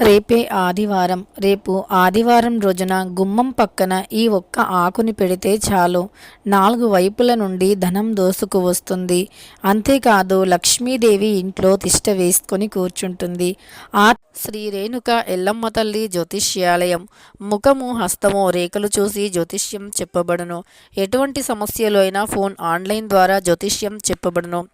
రేపే ఆదివారం. రేపు ఆదివారం రోజున గుమ్మం పక్కన ఈ ఒక్క ఆకుని పెడితే చాలు. నాలుగు వైపుల నుండి ధనం దోసుకు వస్తుంది. అంతేకాదు లక్ష్మీదేవి ఇంట్లో తిష్ట వేసుకొని కూర్చుంటుంది. ఆ శ్రీ రేణుక ఎల్లమ్మ తల్లి జ్యోతిష్యాలయం. ముఖము హస్తము రేఖలు చూసి జ్యోతిష్యం చెప్పబడును. ఎటువంటి సమస్యలు అయినా ఫోన్ ఆన్లైన్ ద్వారా జ్యోతిష్యం చెప్పబడును.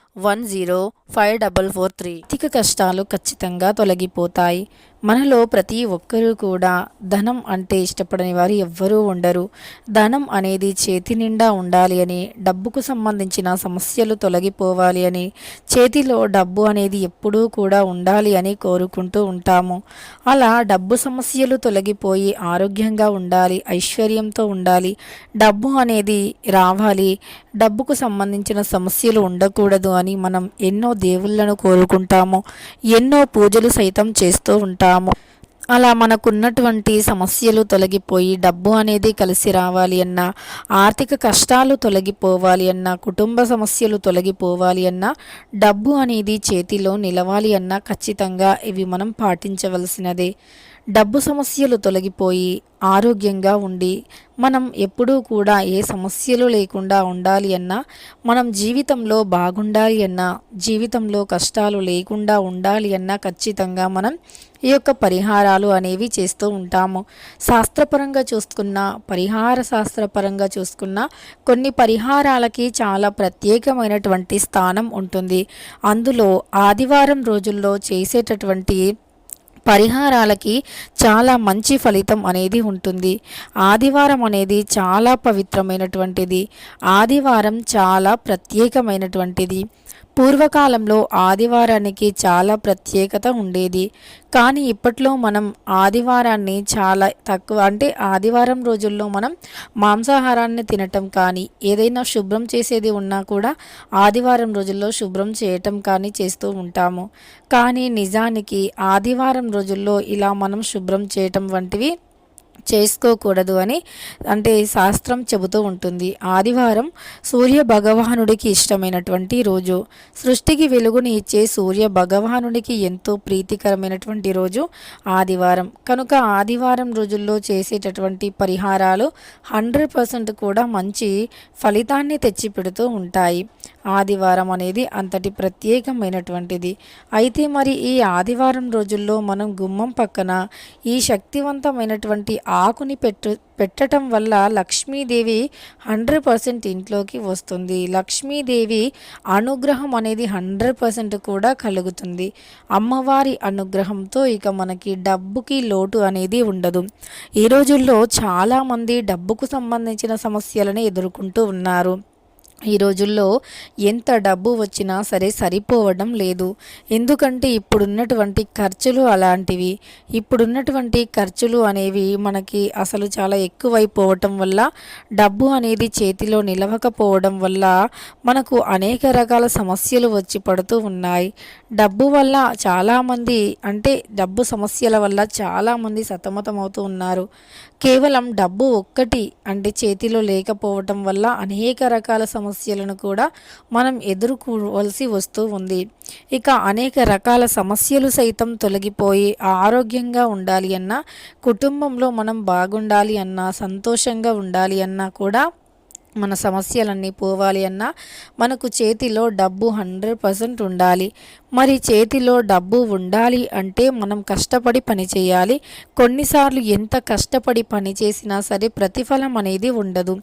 one zero five double four three. ఆర్థిక కష్టాలు ఖచ్చితంగా తొలగిపోతాయి. మనలో ప్రతి ఒక్కరూ కూడా ధనం అంటే ఇష్టపడని వారు ఎవ్వరూ ఉండరు. ధనం అనేది చేతి నిండా ఉండాలి అని డబ్బుకు సంబంధించిన సమస్యలు తొలగిపోవాలి అని చేతిలో డబ్బు అనేది ఎప్పుడూ కూడా ఉండాలి అని కోరుకుంటూ ఉంటాము. అలా డబ్బు సమస్యలు తొలగిపోయి ఆరోగ్యంగా ఉండాలి ఐశ్వర్యంతో ఉండాలి డబ్బు అనేది రావాలి డబ్బుకు సంబంధించిన సమస్యలు ఉండకూడదు అని మనం ఎన్నో దేవుళ్ళను కోరుకుంటాము ఎన్నో పూజలు సైతం చేస్తూ ఉంటాము. అలా మనకున్నటువంటి సమస్యలు తొలగిపోయి డబ్బు అనేది కలిసి రావాలి అన్నా ఆర్థిక కష్టాలు తొలగిపోవాలి అన్నా కుటుంబ సమస్యలు తొలగిపోవాలి అన్నా డబ్బు అనేది చేతిలో నిలవాలి అన్నా ఖచ్చితంగా ఇవి మనం పాటించవలసినదే. డబ్బు సమస్యలు తొలగిపోయి ఆరోగ్యంగా ఉండి మనం ఎప్పుడూ కూడా ఏ సమస్యలు లేకుండా ఉండాలి అన్నా మనం జీవితంలో బాగుండాలి అన్నా జీవితంలో కష్టాలు లేకుండా ఉండాలి అన్నా ఖచ్చితంగా మనం ఈ యొక్క పరిహారాలు అనేవి చేస్తూ ఉంటాము. శాస్త్రపరంగా చూసుకున్న పరిహార శాస్త్రపరంగా చూసుకున్న కొన్ని పరిహారాలకి చాలా ప్రత్యేకమైనటువంటి స్థానం ఉంటుంది. అందులో ఆదివారం రోజుల్లో చేసేటటువంటి పరిహారాలకి చాలా మంచి ఫలితం అనేది ఉంటుంది. ఆదివారం అనేది చాలా పవిత్రమైనటువంటిది. ఆదివారం చాలా ప్రత్యేకమైనటువంటిది. పూర్వకాలంలో ఆదివారానికి చాలా ప్రత్యేకత ఉండేది. కానీ ఇప్పట్లో మనం ఆదివారాన్ని చాలా తక్కువ అంటే ఆదివారం రోజుల్లో మనం మాంసాహారాన్ని తినటం కానీ ఏదైనా శుభ్రం చేసేది ఉన్నా కూడా ఆదివారం రోజుల్లో శుభ్రం చేయటం కానీ చేస్తూ ఉంటాము. కానీ నిజానికి ఆదివారం రోజుల్లో ఇలా మనం శుభ్రం చేయటం వంటివి చేసుకోకూడదు అని అంటే శాస్త్రం చెబుతూ ఉంటుంది. ఆదివారం సూర్య భగవానుడికి ఇష్టమైనటువంటి రోజు. సృష్టికి వెలుగుని ఇచ్చే సూర్య భగవానుడికి ఎంతో ప్రీతికరమైనటువంటి రోజు ఆదివారం. కనుక ఆదివారం రోజుల్లో చేసేటటువంటి పరిహారాలు హండ్రెడ్ పర్సెంట్ కూడా మంచి ఫలితాన్ని తెచ్చిపెడుతూ ఉంటాయి. ఆదివారం అనేది అంతటి ప్రత్యేకమైనటువంటిది. అయితే మరి ఈ ఆదివారం రోజుల్లో మనం గుమ్మం పక్కన ఈ శక్తివంతమైనటువంటి ఆకుని పెట్టు పెట్టడం వల్ల లక్ష్మీదేవి హండ్రెడ్ పర్సెంట్ ఇంట్లోకి వస్తుంది. లక్ష్మీదేవి అనుగ్రహం అనేది హండ్రెడ్ పర్సెంట్ కూడా కలుగుతుంది. అమ్మవారి అనుగ్రహంతో ఇక మనకి డబ్బుకి లోటు అనేది ఉండదు. ఈ రోజుల్లో చాలామంది డబ్బుకు సంబంధించిన సమస్యలను ఎదుర్కొంటూ ఉన్నారు. ఈ రోజుల్లో ఎంత డబ్బు వచ్చినా సరే సరిపోవడం లేదు. ఎందుకంటే ఇప్పుడున్నటువంటి ఖర్చులు అలాంటివి. ఇప్పుడున్నటువంటి ఖర్చులు అనేవి మనకి అసలు చాలా ఎక్కువైపోవటం వల్ల డబ్బు అనేది చేతిలో నిలవకపోవడం వల్ల మనకు అనేక రకాల సమస్యలు వచ్చి పడుతూ ఉన్నాయి. డబ్బు వల్ల చాలామంది అంటే డబ్బు సమస్యల వల్ల చాలామంది సతమతమవుతూ ఉన్నారు. కేవలం డబ్బు ఒక్కటి అంటే చేతిలో లేకపోవటం వల్ల అనేక రకాల సమస్యలను కూడా మనం ఎదుర్కోవలసి వస్తూ ఉంది. ఇక అనేక రకాల సమస్యలు సైతం తొలగిపోయి ఆరోగ్యంగా ఉండాలి అన్నా కుటుంబంలో మనం బాగుండాలి అన్నా సంతోషంగా ఉండాలి అన్నా కూడా మన సమస్యలన్నీ పోవాలి అన్నా మనకు చేతిలో డబ్బు హండ్రెడ్ పర్సెంట్ ఉండాలి. మరి చేతిలో డబ్బు ఉండాలి అంటే మనం కష్టపడి పని చేయాలి. కొన్నిసార్లు ఎంత కష్టపడి పని చేసినా సరే ప్రతిఫలం అనేది ఉండదు.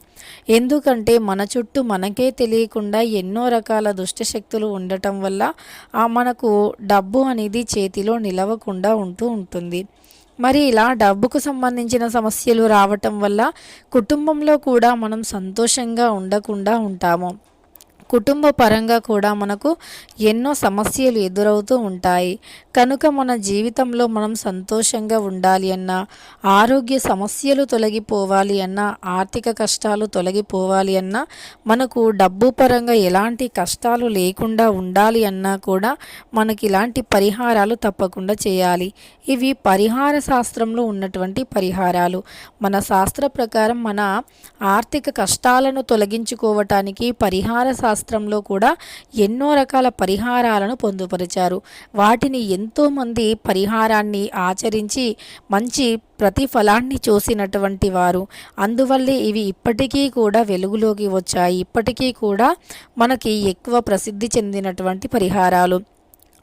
ఎందుకంటే మన చుట్టూ మనకే తెలియకుండా ఎన్నో రకాల దుష్టశక్తులు ఉండటం వల్ల మనకు డబ్బు అనేది చేతిలో నిలవకుండా ఉంటూ ఉంటుంది. మరి ఇలా డబ్బుకు సంబంధించిన సమస్యలు రావటం వల్ల కుటుంబంలో కూడా మనం సంతోషంగా ఉండకుండా ఉంటాము. కుటుంబ పరంగా కూడా మనకు ఎన్నో సమస్యలు ఎదురవుతూ ఉంటాయి. కనుక మన జీవితంలో మనం సంతోషంగా ఉండాలి అన్నా ఆరోగ్య సమస్యలు తొలగిపోవాలి అన్నా ఆర్థిక కష్టాలు తొలగిపోవాలి అన్నా మనకు డబ్బు పరంగా ఎలాంటి కష్టాలు లేకుండా ఉండాలి అన్నా కూడా మనకి ఇలాంటి పరిహారాలు తప్పకుండా చేయాలి. ఇవి పరిహార శాస్త్రంలో ఉన్నటువంటి పరిహారాలు. మన శాస్త్ర ప్రకారం మన ఆర్థిక కష్టాలను తొలగించుకోవటానికి పరిహార శాస్త్రంలో కూడా ఎన్నో రకాల పరిహారాలను పొందుపరిచారు. వాటిని ఎంతోమంది పరిహారాన్ని ఆచరించి మంచి ప్రతిఫలాన్ని చూసినటువంటి వారు. అందువల్లే ఇవి ఇప్పటికీ కూడా వెలుగులోకి వచ్చాయి. ఇప్పటికీ కూడా మనకి ఎక్కువ ప్రసిద్ధి చెందినటువంటి పరిహారాలు.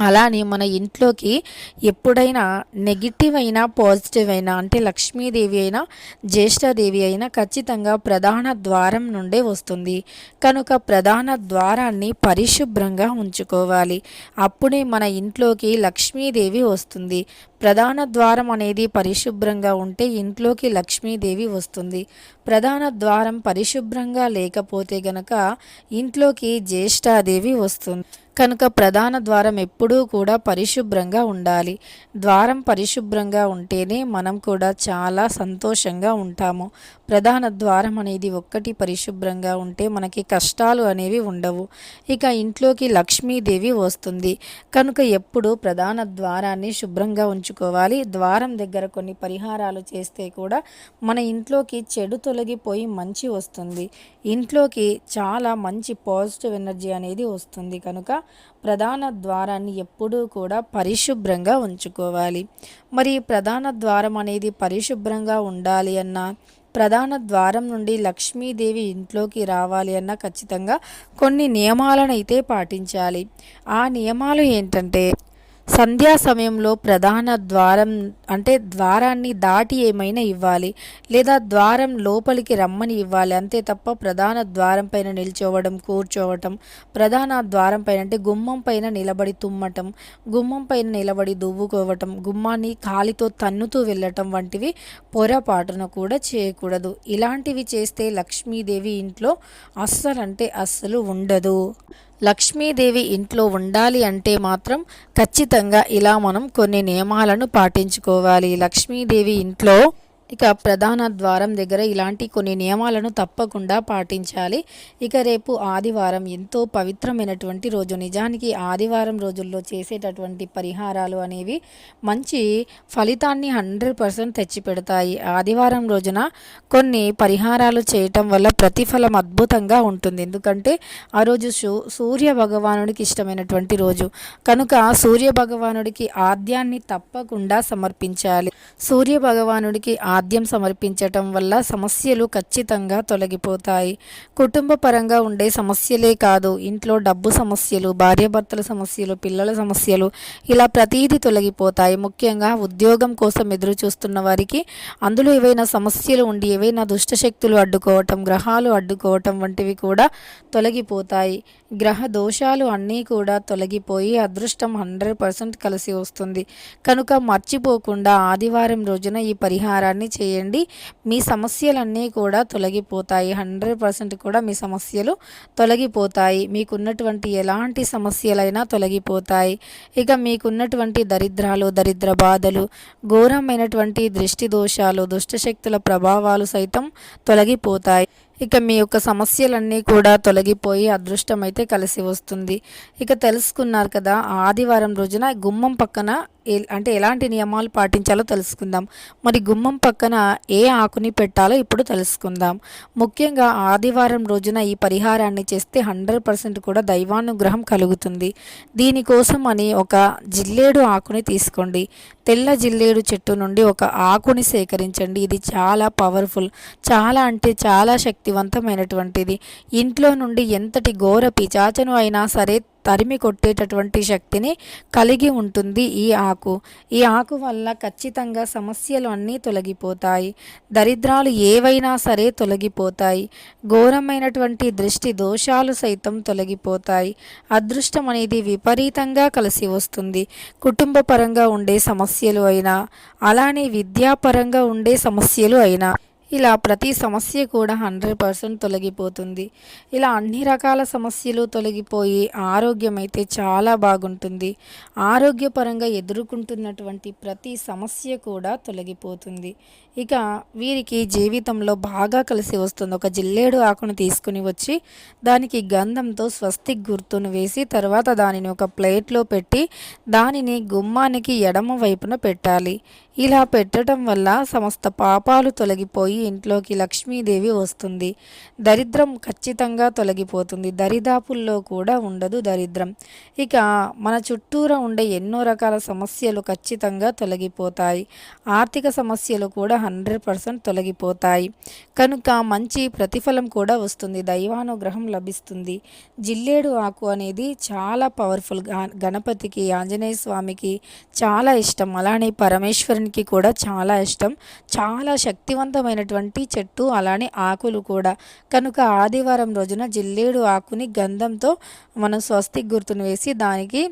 అలానే మన ఇంట్లోకి ఎప్పుడైనా నెగిటివ్ అయినా పాజిటివ్ అయినా అంటే లక్ష్మీదేవి అయినా జ్యేష్ఠదేవి అయినా ఖచ్చితంగా ప్రధాన ద్వారం నుండే వస్తుంది. కనుక ప్రధాన ద్వారాన్ని పరిశుభ్రంగా ఉంచుకోవాలి. అప్పుడే మన ఇంట్లోకి లక్ష్మీదేవి వస్తుంది. ప్రధాన ద్వారం అనేది పరిశుభ్రంగా ఉంటే ఇంట్లోకి లక్ష్మీదేవి వస్తుంది. ప్రధాన ద్వారం పరిశుభ్రంగా లేకపోతే గనక ఇంట్లోకి జ్యేష్ఠాదేవి వస్తుంది. కనుక ప్రధాన ద్వారం ఎప్పుడూ కూడా పరిశుభ్రంగా ఉండాలి. ద్వారం పరిశుభ్రంగా ఉంటేనే మనం కూడా చాలా సంతోషంగా ఉంటాము. ప్రధాన ద్వారం అనేది ఒక్కటి పరిశుభ్రంగా ఉంటే మనకి కష్టాలు అనేవి ఉండవు. ఇక ఇంట్లోకి లక్ష్మీదేవి వస్తుంది. కనుక ఎప్పుడు ప్రధాన ద్వారాన్ని శుభ్రంగా ఉంచుకోవాలి. ద్వారం దగ్గర కొన్ని పరిహారాలు చేస్తే కూడా మన ఇంట్లోకి చెడు తొలగిపోయి మంచి వస్తుంది. ఇంట్లోకి చాలా మంచి పాజిటివ్ ఎనర్జీ అనేది వస్తుంది కనుక ప్రధాన ద్వారాన్ని ఎప్పుడూ కూడా పరిశుభ్రంగా ఉంచుకోవాలి. మరి ప్రధాన ద్వారం అనేది పరిశుభ్రంగా ఉండాలి అన్న ప్రధాన ద్వారం నుండి లక్ష్మీదేవి ఇంట్లోకి రావాలి అన్న ఖచ్చితంగా కొన్ని నియమాలను అయితే పాటించాలి. ఆ నియమాలు ఏంటంటే సంధ్యా సమయంలో ప్రధాన ద్వారం అంటే ద్వారాన్ని దాటి ఏమైనా ఇవ్వాలి లేదా ద్వారం లోపలికి రమ్మని ఇవ్వాలి. అంతే తప్ప ప్రధాన ద్వారం పైన నిల్చోవడం కూర్చోవటం ప్రధాన ద్వారం పైన అంటే గుమ్మం పైన నిలబడి తుమ్మటం గుమ్మం పైన నిలబడి దువ్వుకోవటం గుమ్మాన్ని కాలితో తన్నుతూ వెళ్ళటం వంటివి పొరపాటున కూడా చేయకూడదు. ఇలాంటివి చేస్తే లక్ష్మీదేవి ఇంట్లో అస్సలంటే అస్సలు ఉండదు. లక్ష్మీదేవి ఇంట్లో ఉండాలి అంటే మాత్రం ఖచ్చితంగా ఇలా మనం కొన్ని నియమాలను పాటించుకోవాలి. లక్ష్మీదేవి ఇంట్లో ఇక ప్రధాన ద్వారం దగ్గర ఇలాంటి కొన్ని నియమాలను తప్పకుండా పాటించాలి. ఇక రేపు ఆదివారం ఎంతో పవిత్రమైనటువంటి రోజు నిజానికి ఆదివారం రోజుల్లో చేసేటటువంటి పరిహారాలు అనేవి మంచి ఫలితాన్ని హండ్రెడ్ పర్సెంట్ తెచ్చిపెడతాయి. ఆదివారం రోజున కొన్ని పరిహారాలు చేయటం వల్ల ప్రతిఫలం అద్భుతంగా ఉంటుంది. ఎందుకంటే ఆ రోజు సూర్య భగవానుడికి ఇష్టమైనటువంటి రోజు. కనుక సూర్య భగవానుడికి ఆద్యాన్ని తప్పకుండా సమర్పించాలి. సూర్య భగవానుడికి ఆద్యం సమర్పించటం వల్ల సమస్యలు ఖచ్చితంగా తొలగిపోతాయి. కుటుంబ పరంగా ఉండే సమస్యలే కాదు ఇంట్లో డబ్బు సమస్యలు భార్యాభర్తల సమస్యలు పిల్లల సమస్యలు ఇలా ప్రతీది తొలగిపోతాయి. ముఖ్యంగా ఉద్యోగం కోసం ఎదురు చూస్తున్న వారికి అందులో ఏవైనా సమస్యలు ఉండి ఏవైనా దుష్టశక్తులు అడ్డుకోవటం గ్రహాలు అడ్డుకోవటం వంటివి కూడా తొలగిపోతాయి. గ్రహ దోషాలు అన్నీ కూడా తొలగిపోయి అదృష్టం హండ్రెడ్ పర్సెంట్ కలిసి వస్తుంది. కనుక మర్చిపోకుండా ఆదివారం రోజున ఈ పరిహారాన్ని పని చేయండి. మీ సమస్యలన్నీ కూడా తొలగిపోతాయి. హండ్రెడ్ పర్సెంట్ కూడా మీ సమస్యలు తొలగిపోతాయి. మీకున్నటువంటి ఎలాంటి సమస్యలైనా తొలగిపోతాయి. ఇక మీకున్నటువంటి దరిద్రాలు దరిద్ర బాధలు ఘోరమైనటువంటి దృష్టి దోషాలు దుష్టశక్తుల ప్రభావాలు సైతం తొలగిపోతాయి. ఇక మీ యొక్క సమస్యలన్నీ కూడా తొలగిపోయి అదృష్టం అయితే కలిసి వస్తుంది. ఇక తెలుసుకున్నారు కదా ఆదివారం రోజున గుమ్మం పక్కన అంటే ఎలాంటి నియమాలు పాటించాలో తెలుసుకుందాం. మరి గుమ్మం పక్కన ఏ ఆకుని పెట్టాలో ఇప్పుడు తెలుసుకుందాం. ముఖ్యంగా ఆదివారం రోజున ఈ పరిహారాన్ని చేస్తే హండ్రెడ్ పర్సెంట్ కూడా దైవానుగ్రహం కలుగుతుంది. దీనికోసం అని ఒక జిల్లేడు ఆకుని తీసుకోండి. తెల్ల జిల్లేడు చెట్టు నుండి ఒక ఆకుని సేకరించండి. ఇది చాలా పవర్ఫుల్ చాలా అంటే చాలా శక్తివంతమైనటువంటిది. ఇంట్లో నుండి ఎంతటి ఘోర పిచాచను అయినా సరే తరిమి కొట్టేటటువంటి శక్తిని కలిగి ఉంటుంది ఈ ఆకు. ఈ ఆకు వల్ల ఖచ్చితంగా సమస్యలు అన్నీ తొలగిపోతాయి. దరిద్రాలు ఏవైనా సరే తొలగిపోతాయి. ఘోరమైనటువంటి దృష్టి దోషాలు సైతం తొలగిపోతాయి. అదృష్టం అనేది విపరీతంగా కలిసి వస్తుంది. కుటుంబ పరంగా ఉండే సమస్యలు అయినా అలానే విద్యాపరంగా ఉండే సమస్యలు అయినా. ఇలా ప్రతి సమస్య కూడా హండ్రెడ్ పర్సెంట్ తొలగిపోతుంది. ఇలా అన్ని రకాల సమస్యలు తొలగిపోయి ఆరోగ్యం అయితే చాలా బాగుంటుంది. ఆరోగ్యపరంగా ఎదుర్కొంటున్నటువంటి ప్రతి సమస్య కూడా తొలగిపోతుంది. ఇక వీరికి జీవితంలో బాగా కలిసి వస్తుంది. ఒక జిల్లేడు ఆకును తీసుకుని వచ్చి దానికి గంధంతో స్వస్తిక్ గుర్తును వేసి తర్వాత దానిని ఒక ప్లేట్లో పెట్టి దానిని గుమ్మానికి ఎడమ వైపున పెట్టాలి. ఇలా పెట్టడం వల్ల సమస్త పాపాలు తొలగిపోయి ఇంట్లోకి లక్ష్మీదేవి వస్తుంది. దరిద్రం ఖచ్చితంగా తొలగిపోతుంది. దరిదాపుల్లో కూడా ఉండదు దరిద్రం. ఇక మన చుట్టూరా ఉండే ఎన్నో రకాల సమస్యలు ఖచ్చితంగా తొలగిపోతాయి. ఆర్థిక సమస్యలు కూడా హండ్రెడ్ పర్సెంట్ తొలగిపోతాయి. కనుక మంచి ప్రతిఫలం కూడా వస్తుంది. దైవానుగ్రహం లభిస్తుంది. జిల్లేడు ఆకు అనేది చాలా పవర్ఫుల్ గణపతికి ఆంజనేయ స్వామికి చాలా ఇష్టం. అలానే పరమేశ్వరునికి కూడా చాలా ఇష్టం. చాలా శక్తివంతమైనటువంటి చెట్టు అలానే ఆకులు కూడా. కనుక ఆదివారం రోజున జిల్లేడు ఆకుని గంధంతో మనం స్వస్తిక్ గుర్తును వేసి దానికి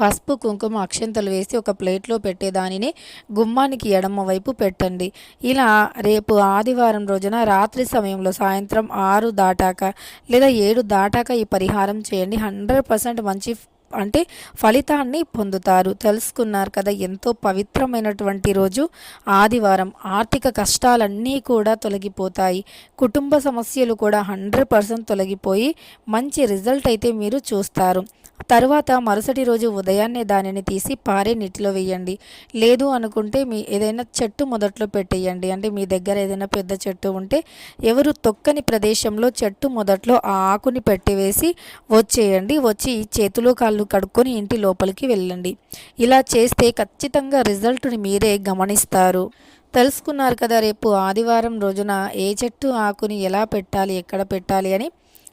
పసుపు కుంకుమ అక్షంతలు వేసి ఒక ప్లేట్లో పెట్టే దానిని గుమ్మానికి ఎడమ వైపు పెట్టండి. ఇలా రేపు ఆదివారం రోజున రాత్రి సమయంలో సాయంత్రం ఆరు దాటాక లేదా ఏడు దాటాక ఈ పరిహారం చేయండి. హండ్రెడ్ పర్సెంట్ మంచి అంటే ఫలితాన్ని పొందుతారు. తెలుసుకున్నారు కదా ఎంతో పవిత్రమైనటువంటి రోజు. ఆదివారం ఆర్థిక కష్టాలన్నీ కూడా తొలగిపోతాయి. కుటుంబ సమస్యలు కూడా హండ్రెడ్ పర్సెంట్ తొలగిపోయి మంచి రిజల్ట్ అయితే మీరు చూస్తారు. తరువాత మరుసటి రోజు ఉదయాన్నే దానిని తీసి పారే నీటిలో వేయండి. లేదు అనుకుంటే మీ ఏదైనా చెట్టు మొదట్లో పెట్టేయండి. అంటే మీ దగ్గర ఏదైనా పెద్ద చెట్టు ఉంటే ఎవరు తొక్కని ప్రదేశంలో చెట్టు మొదట్లో ఆ ఆకుని పెట్టివేసి వచ్చేయండి. వచ్చి చేతులు కాళ్ళు కడుక్కొని ఇంటి లోపలికి వెళ్ళండి. ఇలా చేస్తే ఖచ్చితంగా రిజల్ట్ని మీరే గమనిస్తారు. తెలుసుకున్నారు కదా రేపు ఆదివారం రోజున ఏ చెట్టు ఆకుని ఎలా పెట్టాలి ఎక్కడ పెట్టాలి అని